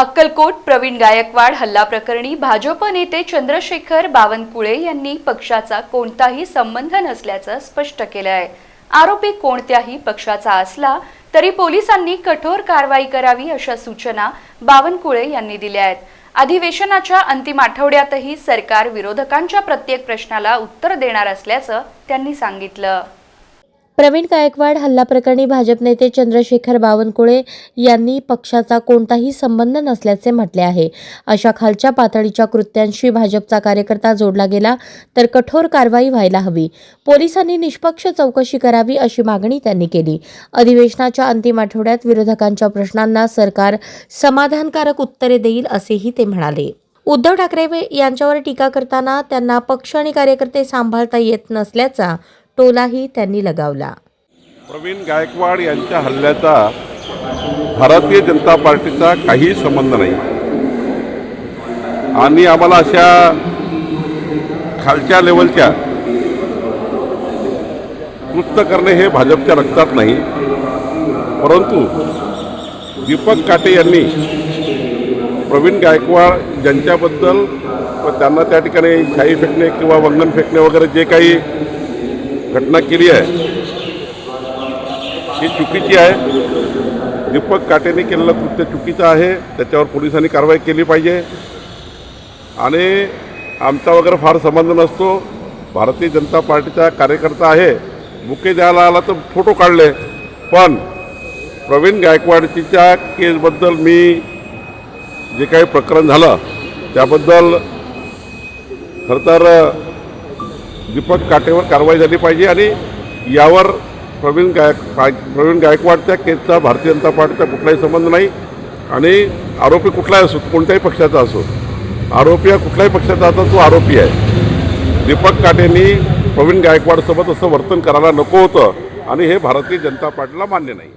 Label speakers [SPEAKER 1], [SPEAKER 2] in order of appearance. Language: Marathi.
[SPEAKER 1] अक्कलकोट प्रवीण गायकवाड हल्ला प्रकरणी भाजप नेते चंद्रशेखर बावनकुळे यांनी पक्षाचा कोणताही संबंध नसल्याचं स्पष्ट केलं आहे आरोपी कोणत्याही पक्षाचा असला तरी पोलिसांनी कठोर कारवाई करावी अशा सूचना बावनकुळे यांनी दिल्या आहेत. अधिवेशनाच्या अंतिम आठवड्यातही सरकार विरोधकांच्या प्रत्येक प्रश्नाला उत्तर देणार असल्याचं त्यांनी सांगितलं.
[SPEAKER 2] प्रवीण गायकवाड हल्ला प्रकरणी भाजप नेते चंद्रशेखर बावनकुळे यांनी पक्षाचा कोणताही संबंध नसल्याचे म्हटले आहे. अशा खालच्या पातळीच्या कृत्यांशी भाजपचा कार्यकर्ता जोडला गेला तर कठोर कारवाई व्हायला हवी. पोलिसांनी निष्पक्ष चौकशी करावी अशी मागणी त्यांनी केली. अधिवेशनाच्या अंतिम आठवड्यात विरोधकांच्या प्रश्नांना सरकार समाधानकारक उत्तरे देईल असेही ते म्हणाले. उद्धव ठाकरे यांच्यावर टीका करताना त्यांना पक्ष आणि कार्यकर्ते सांभाळता येत नसल्याचा टोलाही त्यांनी लगावला.
[SPEAKER 3] प्रवीण गायकवाड यांच्या हल्ल्याचा भारतीय जनता पार्टीचा काही संबंध नाही. आणि आम्हाला अशा खालच्या लेवलच्या कृत्य करणे हे भाजपच्या रक्तात नाही. परंतु दीपक काटे यांनी प्रवीण गायकवाड ज्यांच्याबद्दल व त्यांना त्या ठिकाणी शाई फेकणे किंवा वंगण फेकणे वगैरे जे काही घटना केली आहे. ही चुकीची आहे. दीपक काटेने केलेलं कृत्य चुकीचं आहे. त्याच्यावर पोलिसांनी कारवाई केली पाहिजे. आणि आमचा वगैरे फार संबंध नसतो. भारतीय जनता पार्टीचा कार्यकर्ता आहे. बुके द्यायला आला तर फोटो काढले. पण प्रवीण गायकवाडच्या केसबद्दल मी जे काही प्रकरण झालं त्याबद्दल खरं तर दीपक काटेवर कारवाई झाली पाहिजे आणि यावर प्रवीण गायक प्रवीण गायकवाडच्या केसचा भारतीय जनता पार्टीचा कुठलाही संबंध नाही आणि आरोपी कुठलाही असो कोणत्याही पक्षाचा असो आरोपी हा कुठल्याही पक्षाचा असो तो आरोपी आहे. दीपक काटेंनी प्रवीण गायकवाडसोबत असं वर्तन करायला नको होतं आणि हे भारतीय जनता पार्टीला मान्य नाही.